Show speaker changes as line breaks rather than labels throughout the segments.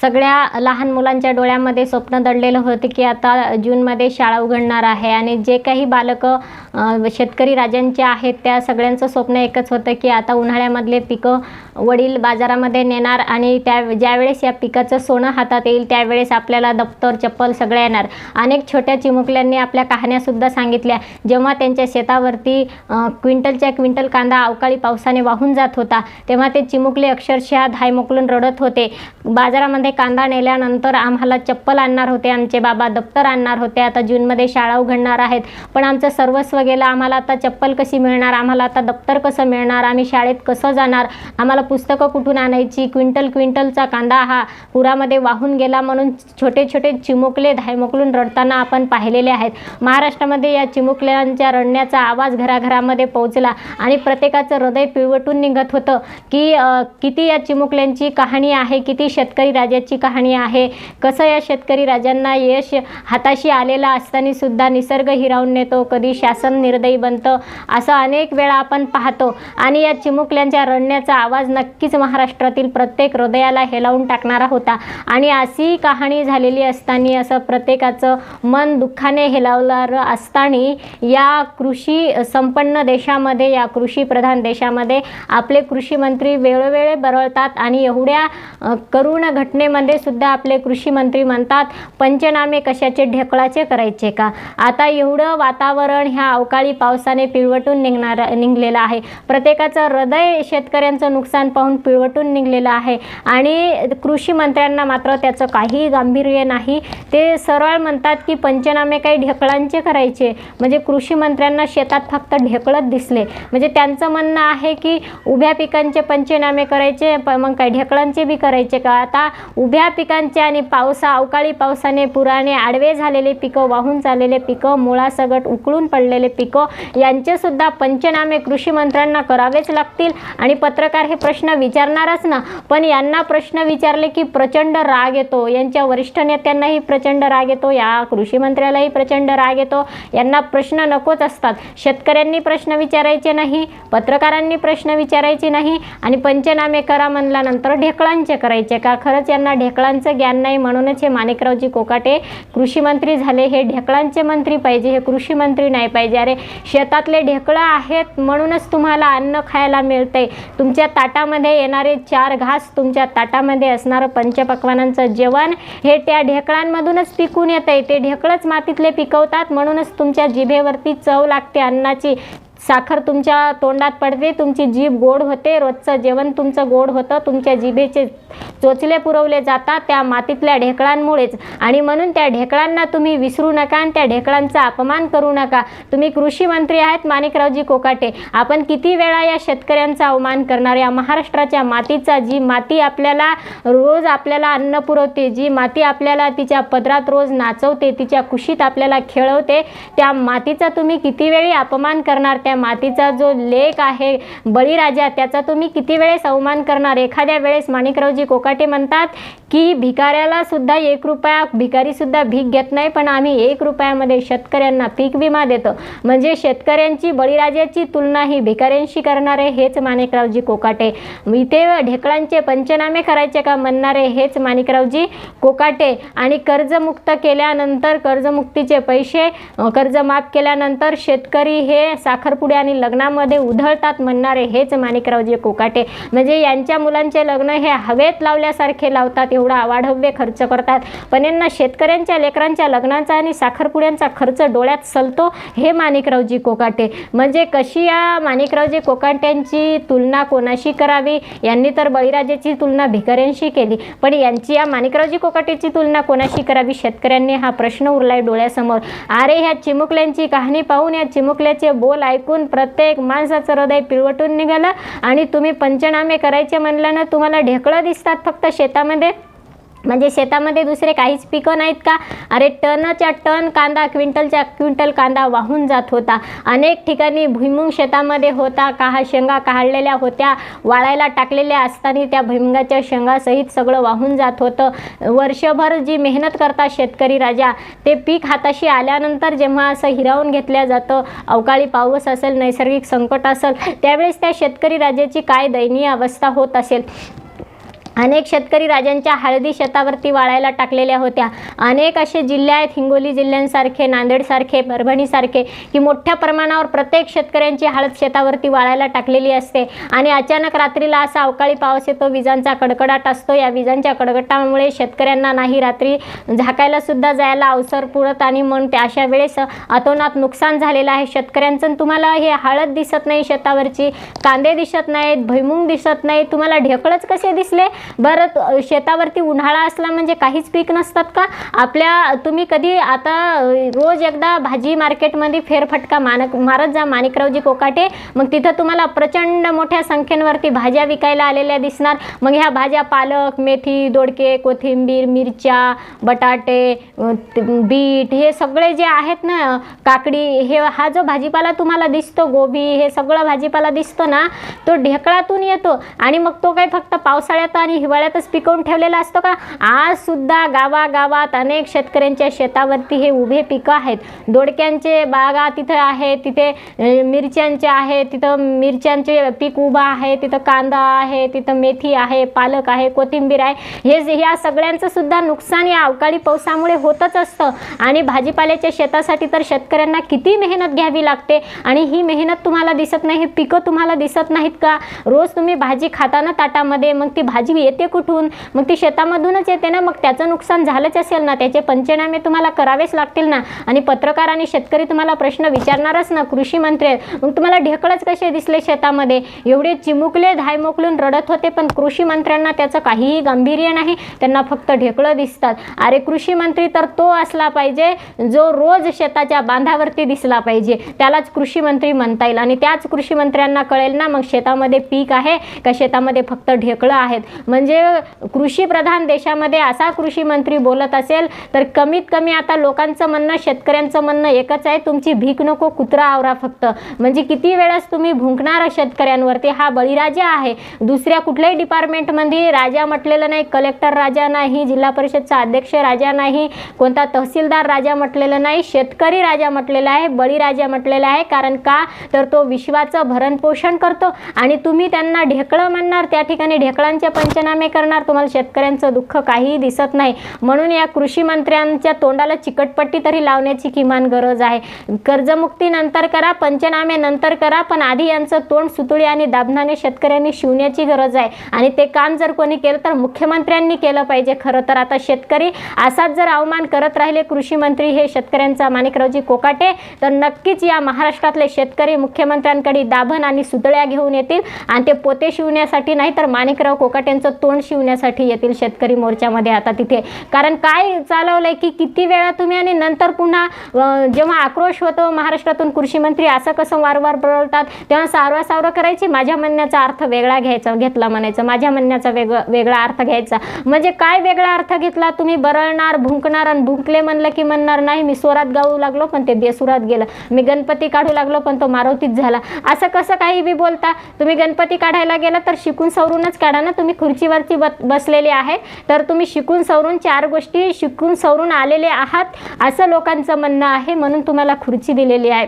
सगळ्या लहान मुलांच्या डोळ्यामध्ये स्वप्न दडलेलं होतं की आता जूनमध्ये शाळा उघडणार आहे आणि जे काही बालकं शेतकरी राजांचे आहेत त्या सगळ्यांचं स्वप्न एकच होतं की आता उन्हाळ्यामधले पिकं वडील बाजारामध्ये नेणार आणि त्या ज्यावेळेस या पिकाचं सोनं हातात येईल त्यावेळेस आपल्याला दप्तर चप्पल सगळं येणार. अनेक छोट्या चिमुकल्यांनी आपल्या कहाण्यासुद्धा सांगितल्या. जेव्हा त्यांच्या शेतावरती क्विंटलच्या क्विंटल कांदा अवकाळी पावसाने वाहून जात होता तेव्हा ते चिमुकले अक्षरशः धाय मोकलून रडत होते. बाजारामध्ये कांदा नेल्यानंतर आम्हाला चप्पल आणणार होते आमचे बाबा दप्तर आणणार होते. आता जूनमध्ये शाळा उघडणार आहेत. पण आमचं सर्वस्व गेलं. आम्हाला आता चप्पल कशी मिळणार? आम्हाला आता दप्तर कसं मिळणार? आम्ही शाळेत कसं जाणार? आम्हाला पुस्तकं कुठून आणायची? क्विंटल क्विंटलचा कांदा हा पुरामध्ये वाहून गेला म्हणून छोटे छोटे चिमुकले धायमुकलून रडताना आपण पाहिलेले आहेत. महाराष्ट्रामध्ये या चिमुकल्यांच्या रडण्याचा आवाज घराघरामध्ये पोहोचला आणि प्रत्येकाचं हृदय पिळवटून निघत होतं की किती या चिमुकल्यांची कहाणी आहे किती शेतकरी राजाची कहाणी आहे. कसं या शेतकरी राजांना यश हाताशी आलेला असताना सुद्धा निसर्ग हिरावून नेतो कधी शासन निर्दयी बनतं असं अनेक वेळा आपण पाहतो. आणि या चिमुकल्यांच्या रडण्याचा आवाज नक्कीच महाराष्ट्रातील प्रत्येक हृदयाला हेलावून टाकणारा होता. आणि अशी कहाणी झालेली असताना असं प्रत्येकाचं मन दुःखाने हेलावलं असताना या कृषी संपन्न देशामध्ये या कृषी प्रधान देशामध्ये आपले कृषी मंत्री वेळोवेळी बरळतात आणि एवढ्या क करुण घटनेमध्ये सुद्धा आपले कृषी मंत्री म्हणतात पंचनामे कशाचे ढेकळाचे करायचे का? आता एवढं वातावरण ह्या अवकाळी पावसाने पिळवटून निघणार निघलेलं आहे. प्रत्येकाचं हृदय शेतकऱ्यांचं नुकसान पाहून पिळवटून निघलेलं आहे. आणि कृषी मंत्र्यांना मात्र त्याचं काही गांभीर्य नाही. ते सरळ म्हणतात की पंचनामे काही ढेकळांचे करायचे. म्हणजे कृषी मंत्र्यांना शेतात फक्त ढेकळत दिसले. म्हणजे त्यांचं म्हणणं आहे की उभ्या पिकांचे पंचनामे करायचे मग काय ढेकळांचे बी करायचे का? आता उभ्या पिकांचे आणि पावसा अवकाळी पावसाने पुराने आडवे झालेले पिकं वाहून चाललेले पिकं मुळासगट उकळून पडलेले पिकं यांचे सुद्धा पंचनामे कृषी मंत्र्यांना करावेच लागतील. आणि पत्रकार हे प्रश्न विचारणारच ना. पण यांना प्रश्न विचारले की प्रचंड राग येतो. यांच्या वरिष्ठ नेत्यांनाही प्रचंड राग येतो. या कृषी मंत्र्यालाही प्रचंड राग येतो. यांना प्रश्न नकोच असतात. शेतकऱ्यांनी प्रश्न विचारायचे नाही पत्रकारांनी प्रश्न विचारायचे नाही आणि पंचनामे करा म्हणल्यानंतर ढेकळांचे करायचे. का? खरंच यांना ढेकळांचं ज्ञान नाही. म्हणूनच हे माणिकरावजी कोकाटे कृषी मंत्री झाले. हे ढेकळांचे मंत्री पाहिजे हे कृषी मंत्री नाही पाहिजे. अरे शेतातले ढेकळं आहेत म्हणूनच तुम्हाला अन्न खायला मिळतंय. तुमच्या ताटामध्ये येणारे चार घास तुमच्या ताटामध्ये असणारं पंचपक्वानांचं जेवण हे त्या ढेकळांमधूनच पिकून येतंय. ते ढेकळंच मातीतले पिकवतात म्हणूनच तुमच्या जिभेवरती चव लागते अन्नाची. साखर तुमच्या तोंडात पडते तुमची जीभ गोड होते रोजचं जेवण तुमचं गोड होतं तुमच्या जिभेचे चोचले पुरवले जातात त्या मातीतल्या ढेकळांमुळेच. आणि म्हणून त्या ढेकळांना तुम्ही विसरू नका आणि त्या ढेकळांचा अपमान करू नका. तुम्ही कृषी मंत्री आहेत माणिकरावजी कोकाटे. आपण किती वेळा या शेतकऱ्यांचा अवमान करणार? या महाराष्ट्राच्या मातीचा जी माती आपल्याला रोज आपल्याला अन्न पुरवते जी माती आपल्याला तिच्या पदरात रोज नाचवते तिच्या कुशीत आपल्याला खेळवते त्या मातीचा तुम्ही किती वेळी अपमान करणार? त्या मातीचा जो लेख आहे बळीराजा त्याचा तुम्ही किती वेळेस अवमान करणार? एखाद्या वेळेस माणिकरावजी कोकाटे म्हणतात की भिकाऱ्याला सुद्धा एक रुपया भिकारी सुद्धा भीक घेत नाही पण आम्ही एक रुपयामध्ये शेतकऱ्यांना पीक विमा देतो. म्हणजे शेतकऱ्यांची बळीराजाची तुलना ही भिकाऱ्यांशी करणारे हेच माणिकरावजी कोकाटे. इथे ढेकळांचे पंचनामे करायचे का म्हणणारे हेच माणिकरावजी कोकाटे. आणि कर्जमुक्त केल्यानंतर कर्जमुक्तीचे पैसे कर्ज माफ केल्यानंतर शेतकरी हे साखरपुडे आणि लग्नामध्ये उधळतात म्हणणारे हेच माणिकरावजी कोकाटे. म्हणजे यांच्या मुलांचे लग्न हे हवेत लावल्यासारखे लावतात एवढा अवाढव्य खर्च करतात. पण यांना शेतकऱ्यांच्या लेकरांच्या लग्नाचा आणि साखरपुड्यांचा खर्च डोळ्यात सलतो हे माणिकरावजी कोकाटे. म्हणजे कशी या माणिकरावजी कोकाट्यांची तुलना कोणाशी करावी? यांनी तर बळीराजाची तुलना भिकाऱ्यांशी केली. पण यांची या माणिकरावजी कोकाटेची तुलना कोणाशी करावी? शेतकऱ्यांनी हा प्रश्न उरलाय डोळ्यासमोर. अरे ह्या चिमुकल्यांची कहाणी पाहून या चिमुकल्याचे बोल ऐकून प्रत्येक माणसाचं हृदय पिळवटून निघालं आणि तुम्ही पंचनामे करायचे म्हणलं ना तुम्हाला ढेकळं दिसतात फक्त शेतामध्ये? म्हणजे शेतामध्ये दुसरे काहीच पिकं नाहीत का? अरे टनच्या टन कांदा क्विंटलच्या क्विंटल कांदा वाहून जात होता. अनेक ठिकाणी भुईमुंग शेतामध्ये होता. काहा शेंगा काढलेल्या होत्या. वाळायला टाकलेल्या असताना त्या भुईमुगाच्या शेंगासहित सगळं वाहून जात होतं. वर्षभर जी मेहनत करतात शेतकरी राजा ते पीक हाताशी आल्यानंतर जेव्हा असं हिरावून घेतलं जातं अवकाळी पाऊस असेल नैसर्गिक संकट असेल त्यावेळेस त्या शेतकरी राजाची काय दयनीय अवस्था होत असेल? अनेक शेतकरी राजांच्या हळदी शेतावरती वाळायला टाकलेल्या होत्या. अनेक असे जिल्हे आहेत हिंगोली जिल्ह्यांसारखे नांदेडसारखे परभणीसारखे की मोठ्या प्रमाणावर प्रत्येक शेतकऱ्यांची हळद शेतावरती वाळायला टाकलेली असते. आणि अचानक रात्रीला असा अवकाळी पाऊस येतो विजांचा कडकडाट असतो. या विजांच्या कडकडाटामुळे शेतकऱ्यांना नाही रात्री झाकायला सुद्धा जायला अवसर पुरत आणि मग त्या अशा वेळेस अतोनात नुकसान झालेलं आहे. शेतकऱ्यांचं आणि तुम्हाला हे हळद दिसत नाही शेतावरची कांदे दिसत नाहीत भुईमुंग दिसत नाही. तुम्हाला ढेकळच कसे दिसले? बरं शेतावरती उन्हाळा असला म्हणजे काहीच पीक नसतात का? आपल्या तुम्ही कधी आता रोज एकदा भाजी मार्केटमध्ये फेरफटका मानक मारत जा माणिकरावजी कोकाटे मग तिथं तुम्हाला प्रचंड मोठ्या संख्येवरती भाज्या विकायला आलेल्या दिसणार. मग ह्या भाज्या पालक मेथी दोडके कोथिंबीर मिरच्या बटाटे बीट हे सगळे जे आहेत ना काकडी हे हा जो भाजीपाला तुम्हाला दिसतो गोबी हे सगळं भाजीपाला दिसतो ना तो ढेकळातून येतो. आणि मग तो काही फक्त पावसाळ्यात आणि हिवाळ्यातच पिकवून ठेवलेला असतो का? आज सुद्धा गावागावात अनेक शेतकऱ्यांच्या शेतावरती हे उभे पिकं आहेत. दोडक्यांचे बागा तिथं आहे तिथे मिरच्यांचे आहे तिथं मिरच्यांचे पीक उभं आहे तिथं कांदा आहे तिथं मेथी आहे पालक आहे कोथिंबीर आहे. हे जे- या सगळ्यांचं सुद्धा नुकसान या अवकाळी पावसामुळे होतच असतं. आणि भाजीपाल्याच्या शेतासाठी तर शेतकऱ्यांना किती मेहनत घ्यावी लागते? आणि ही मेहनत तुम्हाला दिसत नाही हे पिकं तुम्हाला दिसत नाहीत का? रोज तुम्ही भाजी खाताना ताटामध्ये मग ती भाजी येते कुठून? मग ती शेतामधूनच येते ना? मग त्याचं नुकसान झालंच असेल ना? त्याचे पंचनामे तुम्हाला करावेच लागतील ना? आणि पत्रकार आणि शेतकरी तुम्हाला प्रश्न विचारणारच ना? कृषी मंत्री मग तुम्हाला ढेकळच कसे दिसले शेतामध्ये? एवढे चिमुकले धाय मोकलून रडत होते पण कृषी मंत्र्यांना त्याचं काहीही गांभीर्य नाही. त्यांना फक्त ढेकळं दिसतात. अरे कृषी मंत्री तर तो असला पाहिजे जो रोज शेताच्या बांधावरती दिसला पाहिजे. त्यालाच कृषी मंत्री म्हणता येईल. आणि त्याच कृषी मंत्र्यांना कळेल ना मग शेतामध्ये पीक आहे का? शेतामध्ये फक्त ढेकळं आहेत. म्हणजे कृषीप्रधान देशामध्ये असा कृषी मंत्री बोलत असेल तर कमीत कमी आता लोकांचं म्हणणं शेतकऱ्यांचं म्हणणं एकच आहे तुमची भीक नको कुत्रा आवरा फक्त. म्हणजे किती वेळेस तुम्ही भुंकणार शेतकऱ्यांवरती? हा बळीराजा आहे. दुसऱ्या कुठल्याही डिपार्टमेंटमध्ये राजा म्हटलेलं नाही कलेक्टर राजा नाही जिल्हा परिषदचा अध्यक्ष राजा नाही कोणता तहसीलदार राजा म्हटलेलं नाही शेतकरी राजा म्हटलेला आहे बळीराजा म्हटलेला आहे. कारण का? तर तो विश्वाचं भरणपोषण करतो आणि तुम्ही त्यांना ढेकळं म्हणणार त्या ठिकाणी ढेकळांचे पंचनामे करणार. तुम्हाला शेतकऱ्यांचं दुःख काहीही दिसत नाही. म्हणून या कृषी मंत्र्यांच्या तोंडाला चिकटपट्टी तरी लावण्याची किमान गरज आहे. कर्जमुक्ती नंतर करा पंचनामे नंतर करा पण आधी यांचं तोंड सुतुळी आणि दाबणाने शेतकऱ्यांनी शिवण्याची गरज आहे. आणि ते काम जर कोणी केलं तर मुख्यमंत्र्यांनी केलं पाहिजे. खरं तर आता शेतकरी असाच जर अवमान करत राहिले कृषी मंत्री हे शेतकऱ्यांचा माणिकरावजी कोकाटे तर नक्कीच या महाराष्ट्रातले शेतकरी मुख्यमंत्र्यांकडे दाभण आणि सुतळ्या घेऊन येतील. आणि ते पोते शिवण्यासाठी नाही तर माणिकराव कोकाटेंचं तोंड शिवण्यासाठी येतील शेतकरी मोर्चामध्ये आता तिथे. कारण काय चालवलंय की किती वेळा तुम्ही आणि नंतर पुन्हा जेव्हा आक्रोश होतो महाराष्ट्रातून कृषी मंत्री असं कसं वारंवार बोलतात तेव्हा सारवा सावरं करायची माझ्या म्हणण्याचा अर्थ वेगळा घ्यायचा घेतला म्हणायचं माझ्या म्हणण्याचा वेगळा वेगळा अर्थ घ्यायचा. म्हणजे काय वेगळा अर्थ घेतला? तुम्ही बरळणार भुंकणार आणि भुंकले म्हणलं की म्हणणार नाही. मी स्वरात गाऊ लागलो पण ते बेसुरात गेलं. मी गणपती काढू लागलो पण तो मारुतीच झाला. असं कसं काही बी बोलता? तुम्ही गणपती काढायला गेला तर शिकून सवरूनच काढा ना. तुम्ही खुर्ची खुर्चीवरती बत बसलेले आहे तर तुम्ही शिकून सवरून चार गोष्टी शिकून सवरून आलेले आहात असं लोकांचं म्हणणं आहे. म्हणून तुम्हाला खुर्ची दिलेली आहे.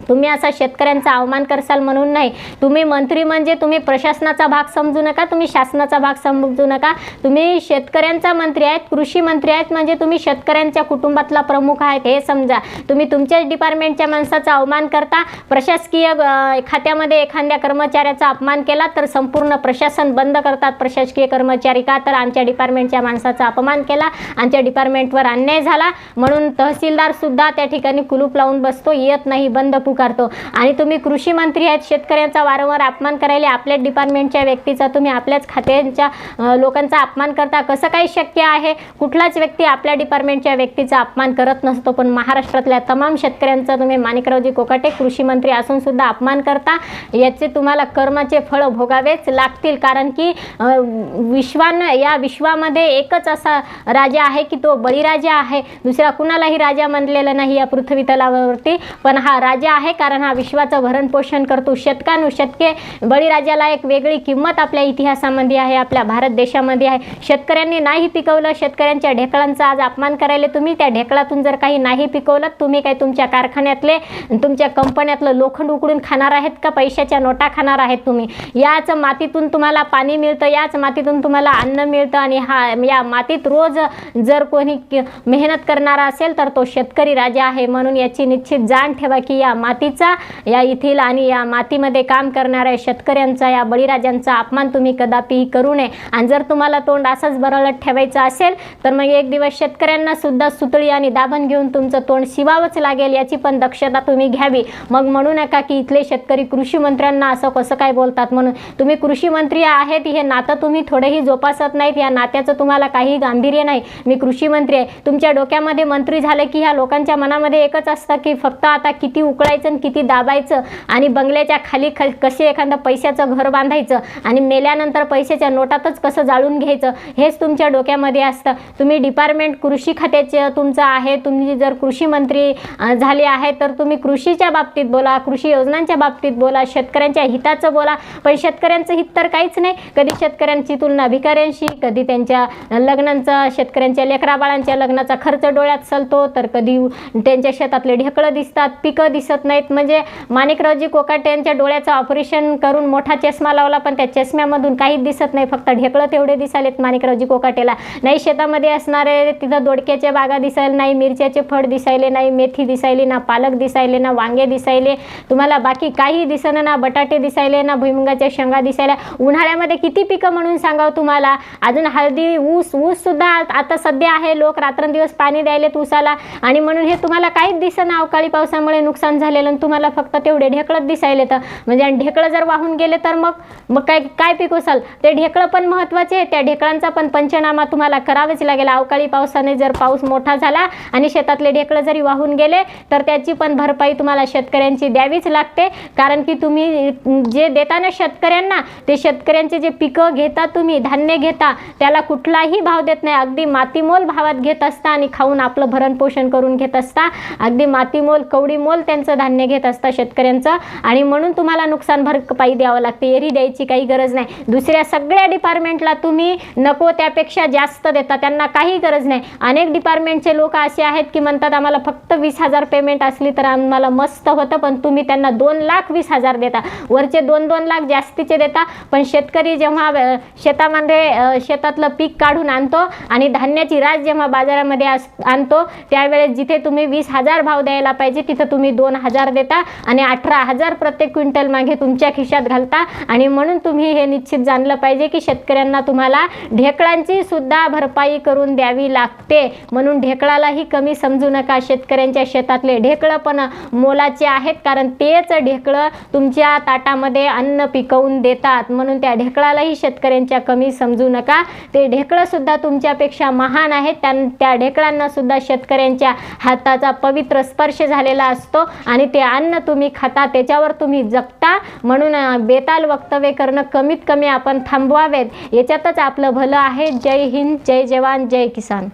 तुम्ही असा शेतकऱ्यांचा अवमान करसाल म्हणून नाही. तुम्ही मंत्री म्हणजे तुम्ही प्रशासनाचा भाग समजू नका तुम्ही शासनाचा भाग समजू नका. तुम्ही शेतकऱ्यांचा मंत्री आहेत कृषी मंत्री आहेत म्हणजे तुम्ही शेतकऱ्यांच्या कुटुंबातला प्रमुख आहेत हे समजा. तुम्ही तुमच्याच डिपार्टमेंटच्या माणसाचा अवमान करता प्रशासकीय खात्यामध्ये एखाद्या कर्मचाऱ्याचा अपमान केला तर संपूर्ण प्रशासन बंद करतात प्रशासकीय कर्मचारी का? तर आमच्या डिपार्टमेंटच्या माणसाचा अपमान केला आमच्या डिपार्टमेंटवर अन्याय झाला. म्हणून तहसीलदारसुद्धा त्या ठिकाणी कुलूप लावून बसतो येत नाही बंद पुकारतो आणि तुम्ही कृषी मंत्री आहेत शेतकऱ्यांचा वारंवार अपमान करायला आपल्याच डिपार्टमेंटच्या व्यक्तीचा तुम्ही आपल्याच खात्यांच्या लोकांचा अपमान करता. कसं काही शक्य आहे? कुठलाच व्यक्ती आपल्या डिपार्टमेंटच्या व्यक्तीचा अपमान करत नसतो पण महाराष्ट्रातल्या तमाम शेतकऱ्यांचा तुम्ही माणिकरावजी कोकाटे कृषी मंत्री असून सुद्धा अपमान करता. याचे तुम्हाला कर्माचे फळ भोगावेच लागतील कारण की विश्वानं या विश्वामध्ये एकच असा राजा आहे की तो बळीराजा आहे. दुसरा कुणालाही राजा म्हणलेलं नाही या पृथ्वी तलावावरती पण हा राजा आहे कारण हा विश्वाचं भरणपोषण करतो. शतकानुशतके बळीराजाला एक वेगळी किंमत आपल्या इतिहासामध्ये आहे आपल्या भारत देशामध्ये आहे. शेतकऱ्यांनी नाही पिकवलं शेतकऱ्यांच्या ढेकळांचा आज अपमान करायला तुम्ही. त्या ढेकळातून जर काही नाही पिकवलं तुम्ही काही तुमच्या कारखान्यातले तुमच्या कंपन्यातलं लोखंड उकडून खाणार आहेत का? पैशाच्या नोटा खाणार आहेत तुम्ही. याच मातीतून तुम्हाला पाणी मिळतं याच मातीतून तुम्हाला अन्न मिळतं आणि हा या मातीत रोज जर कोणी मेहनत करणारा असेल तर तो शेतकरी राजा आहे म्हणून याची निश्चित जाण ठेवा की या मातीचा या येथील आणि या मातीमध्ये काम करणाऱ्या शेतकऱ्यांचा या बळीराजांचा अपमान तुम्ही कदापिही करू नये. आणि जर तुम्हाला तोंड असंच बरळत ठेवायचं असेल तर मग एक दिवस शेतकऱ्यांना सुद्धा सुतळी आणि दाबण घेऊन तुमचं तोंड शिवावंच लागेल याची पण दक्षता तुम्ही घ्यावी. मग म्हणू नका की इथले शेतकरी कृषी मंत्र्यांना असं कसं काय बोलतात म्हणून. तुम्ही कृषी मंत्री आहेत हे नातं तुम्ही थोडेही जोपासत नाहीत या नात्याचं तुम्हाला काही गांभीर्य नाही. मी कृषी मंत्री आहे. तुमच्या डोक्यामध्ये मंत्री झालं की ह्या लोकांच्या मनामध्ये एकच असतं की फक्त आता किती उकळायचं आणि किती दाबायचं आणि बंगल्याच्या खाली ख कसे एखादं पैशाचं घर बांधायचं आणि मेल्यानंतर पैशाच्या नोटातच कसं जाळून घ्यायचं हेच तुमच्या डोक्यामध्ये असतं. तुम्ही डिपार्टमेंट कृषी खात्याचे तुमचं आहे तुम्ही जर कृषी मंत्री झाले आहे तर तुम्ही कृषीच्या बाबतीत बोला कृषी योजनांच्या बाबतीत बोला शेतकऱ्यांच्या हिताचं बोला. पण शेतकऱ्यांचं हित तर काहीच नाही. कधी शेतकऱ्यांची तुलना भिकाऱ्यांशी कधी त्यांच्या लग्नांचा शेतकऱ्यांच्या लेकराबाळांच्या लग्नाचा खर्च डोळ्यात सलतो तर कधी त्यांच्या शेतातले ढेकळं दिसतात पिकं दिसत नाहीत. म्हणजे माणिकरावजी कोकाटे यांच्या डोळ्याचं ऑपरेशन करून मोठा चष्मा लावला पण त्या चष्म्यामधून काहीच दिसत नाही. फक्त ढेकळं तेवढे दिसालेत माणिकरावजी कोकाटेला. नाही शेतामध्ये असणारे तिथं दोडक्याच्या बागा दिसायला नाही मिरच्याचे फळ दिसायले नाही मेथी दिसायली ना पालक दिसायले ना वांगे दिसायले. तुम्हाला बाकी काही दिसणं ना बटाटे दिसायले ना भुईमुगाच्या शेंगा दिसायला. उन्हाळ्यामध्ये किती पिकं म्हणून सांगावं तुम्हाला? अजून हळदी ऊस ऊस सुद्धा आता सध्या आहे. लोक रात्रंदिवस पाणी द्यायलेत ऊसाला. आणि म्हणून हे तुम्हाला काहीच दिसणं अवकाळी पावसामुळे नुकसान झालेलं आणि तुम्हाला फक्त तेवढे ढेकळत दिसायले तर. म्हणजे आणि ढेकळं जर वाहून गेले तर मग मग काय काय पिकवसाल ते ढेकळं पण महत्त्वाचे आहे. त्या ढेकळांचा पण पंचनामा तुम्हाला करावेच लागेल. अवकाळी पावसाने जर पाऊस मोठा झाला आणि शेतातले ढेकळं जरी वाहून गेले तर त्याची पण भरपाई तुम्हाला शेतकऱ्यांची द्यावीच लागते. कारण की तुम्ही जे देता ना शेतकऱ्यांना ते शेतकऱ्यांचे जे पिकं घेता तुम्ही धान्य घेता त्याला कुठलाही भाव देत नाही. अगदी मातीमोल भावात घेत असता आणि खाऊन आपलं भरणपोषण करून घेत असता अगदी मातीमोल कवडीमोल त्यांचं धान्य घेत असता शेतकऱ्यांचं. आणि म्हणून तुम्हाला नुकसान भरपाई द्यावं लागते. एरी द्यायची काही गरज नाही. दुसऱ्या सगळ्या डिपार्टमेंटला तुम्ही नको त्यापेक्षा जास्त देता. त्यांना काही गरज नाही. अनेक डिपार्टमेंटचे लोक असे आहेत की म्हणतात आम्हाला फक्त वीस हजार पेमेंट असली तर आम्हाला मस्त होतं पण तुम्ही त्यांना दोन लाख वीस हजार देता. वरचे दोन दोन लाख जास्तीचे देता. पण शेतकरी जेव्हा शेतामध्ये शेतातलं पीक काढून आणतो आणि धान्याची राज जेव्हा बाजारामध्ये आणतो त्यावेळेस जिथे तुम्ही वीस हजार भाव द्यायला पाहिजे तिथं तुम्ही दोन हजार देता आणि अठरा हजार प्रत्येक क्विंटल मागे तुमच्या खिशात घालता. आणि म्हणून तुम्ही हे निश्चित जाणलं पाहिजे की शेतकऱ्यांना तुम्हाला ढेकळांची सुद्धा भरपाई करून द्यावी लागते. म्हणून ढेकळालाही कमी समजू नका. शेतकऱ्यांच्या शेतातले ढेकळं पण मोलाचे आहेत कारण तेच ढेकळं तुमच्या ताटामध्ये अन्न पिकवून देतात. म्हणून त्या ढेकळालाही शेतकऱ्यांच्या कमी समजू नका. ते ढेकळं सुद्धा तुमच्यापेक्षा महान आहेत. त्या त्या ढेकळांना सुद्धा शेतकऱ्यांच्या हाताचा पवित्र स्पर्श झालेला असतो. आणि आणि ते अन्न तुम्ही खाता त्याच्यावर तुम्ही जगता. म्हणून बेताल वक्तव्य करणं कमीत कमी आपण थांबवावेत. याच्यातच आपलं भलं आहे. जय हिंद जय जवान जय किसान.